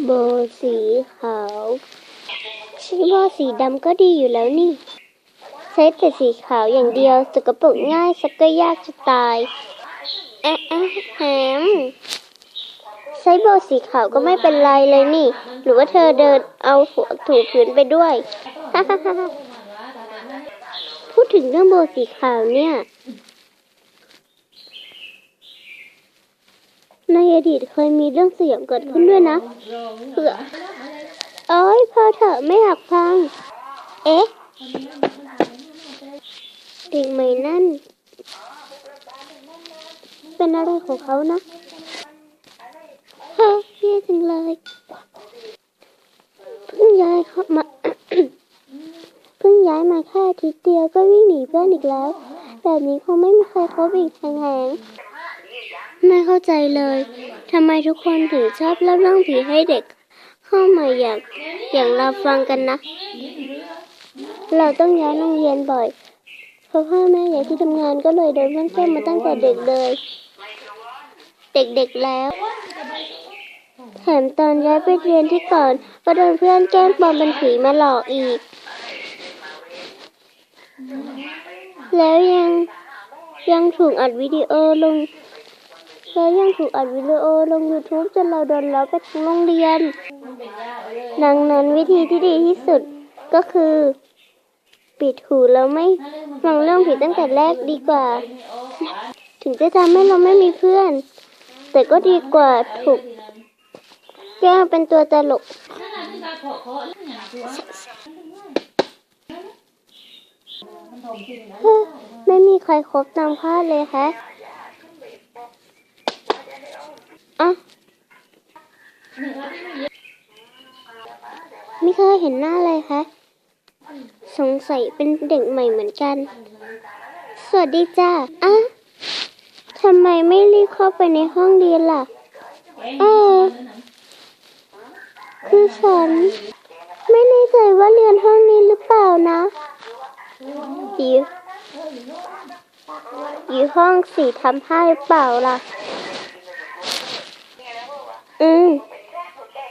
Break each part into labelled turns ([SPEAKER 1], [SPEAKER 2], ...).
[SPEAKER 1] โบสีขาวใช้โบสีดำก็ดีอยู่แล้วนี่ ใช้แต่สีขาวอย่างเดียวสกปรกง่ายสักก็ยากจะตายแอะแอะแฮมใช้โบสีขาวก็ไม่เป็นไรเลยนี่ หรือว่าเธอเดินเอาหัวถูพื้นไปด้วย พูดถึงเรื่องโบสีขาวเนี่ย ในอดีตเคยมีเรื่องสยองเกิดขึ้นด้วยนะเผื่อเอ้ยพอเถอะไม่อยากฟัง เอ๊ะเด็กใหม่นั่น เป็นอะไรของเขานะเฮ้ยแย่จังเลยเพิ่งย้ายเข้ามาเพิ่งย้ายมาแค่อาทิตย์เดียวก็วิ่งหนีเพื่อนอีกแล้ว แบบนี้คงไม่มีใครเขาอีกแหง ไม่เข้าใจเลยทำไมทุกคนถึงชอบเล่าเรื่องผีให้เด็ก เข้ามาอย่างอย่างเราฟังกันนะ เราต้องย้ายโรงเรียนบ่อยเพราะพ่อแม่ยายที่ทำงานก็เลยโดนเพื่อนแกล้งมาตั้งแต่เด็กเลย เด็กๆแล้วแถมตอนย้ายไปเรียนที่ก่อนก็โดนเพื่อนแกล้งปลอมเป็นผีมาหลอกอีก แล้วยังยังถูกอัดวิดีโอลง แล้วยังถูกอัดวิดีโอลง YouTube จนเราโดนล้อไปทั้งโรงเรียน ดังนั้นวิธีที่ดีที่สุดก็คือ ปิดหูแล้วไม่ฟังเรื่องผิดตั้งแต่แรกดีกว่า ถึงจะทำให้เราไม่มีเพื่อน แต่ก็ดีกว่าถูกแกล้งเป็นตัวตลกไม่มีใครครบตามคาดเลยแฮะ ไม่เคยเห็นหน้าเลยแฮะสงสัยเป็นเด็กใหม่เหมือนกัน สวัสดีจ้าอะทำไมไม่รีบเข้าไปในห้องเรียนล่ะ เออคือฉัน ไม่แน่ใจว่าเรียนห้องนี้หรือเปล่านะอยู่อยู่ห้องสี่ทำให้เปล่าล่ะ อืม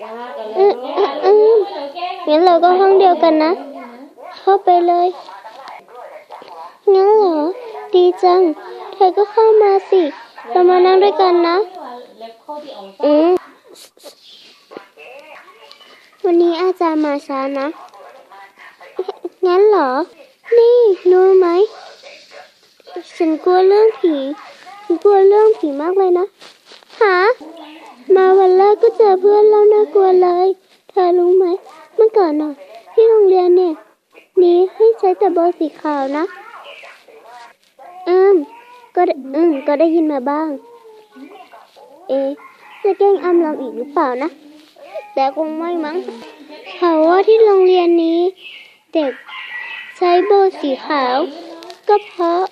[SPEAKER 1] อืมอืมอืม งั้นเราก็ห้องเดียวกันนะ เข้าไปเลย งั้นเหรอ ดีจัง เธอก็เข้ามาสิ เรามานั่งด้วยกันนะ อืมวันนี้อาจารย์มาช้านะ งั้นเหรอ นี่รู้ไหม ฉันกลัวเรื่องผี ฉันกลัวเรื่องผีมากเลยนะ หา มาวันแรกก็เจอเพื่อนแล้วน่ากลัวเลย เธอรู้ไหม ก่อนหน่ะที่โรงเรียนเนี่ยนี้ให้ใช้แต่โบสีขาวนะ อืม ก็อืมก็ได้ยินมาบ้าง เอ จะแกล้งอ้ำเราอีกหรือเปล่านะ แต่คงไม่มั้งเขาว่าที่โรงเรียนนี้ เด็กใช้โบสีขาว ก็เพราะ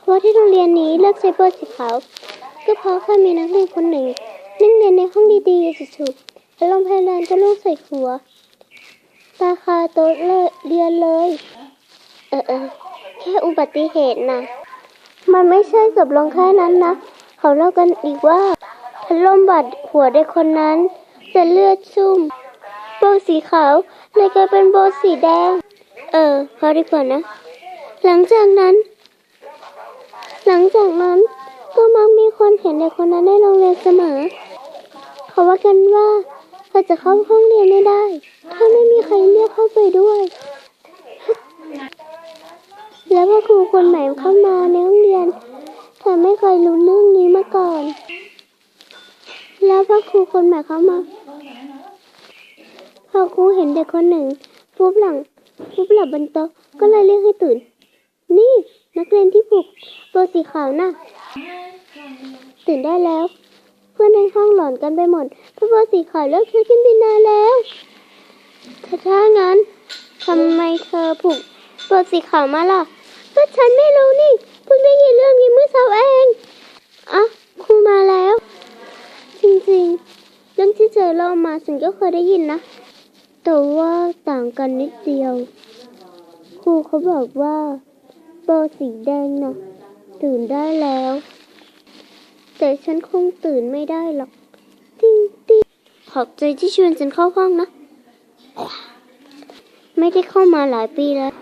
[SPEAKER 1] เพราที่โรงเรียนนี้เลิกใช้โบสีขาว ก็เพราะแค่มีนักเรียนคนหนึ่งนั่งเรียนในห้องดีๆจู่ๆ แล้วลมพายแรงก็ลูกใส่หัว ตาคาโต๊ะเลยเรียนเลย เออเออแค่อุบัติเหตุนะ มันไม่ใช่จบลงแค่นั้นนะ เขาเล่ากันอีกว่าพัดลมบาดหัวเด็กคนนั้น จะเลือดชุ่ม โบสีขาวเลยกลายเป็นโบสีแดง เออพอดีกว่านะ หลังจากนั้น หลังจากนั้นก็มักมีคนเห็นเด็กคนนั้นในโรงเรียนเสมอ เขาว่ากันว่า เขาจะเข้าห้องเรียนไม่ได้ ถ้าไม่มีใครเรียกเข้าไปด้วย แล้วพอครูคนใหม่เข้ามาในห้องเรียนแต่ไม่เคยรู้เรื่องนี้มาก่อน แล้วพอครูคนใหม่เข้ามาพอครูเห็นเด็กคนหนึ่งฟุบหลังฟุบหลับบนโต๊ะก็เลยเรียกให้ตื่น นี่นักเรียนที่ผูกตัวสีขาวน่ะ ตื่นได้แล้ว พื่อนในห้องหลอนกันไปหมดพราะว่าสีขาวเลิกใช้กินบินนานแล้วถ้าถ้างั้นทำไมเธอผูกตัวสีขาวมาล่ะก็ฉันไม่รู้นี่เพิ่งได้ยินเรื่องนี้เมื่อเช้าเองอะครูมาแล้ว จริงๆ เรื่องที่เจอเล่ามาฉันก็เคยได้ยินนะแต่ว่าต่างกันนิดเดียว ครูเขาบอกว่าโบสีแดงนะตื่นได้แล้ว แต่ฉันคงตื่นไม่ได้หรอก ติ้งติ้งขอบใจที่ชวนฉันเข้าห้องนะ ไม่ได้เข้ามาหลายปีแล้ว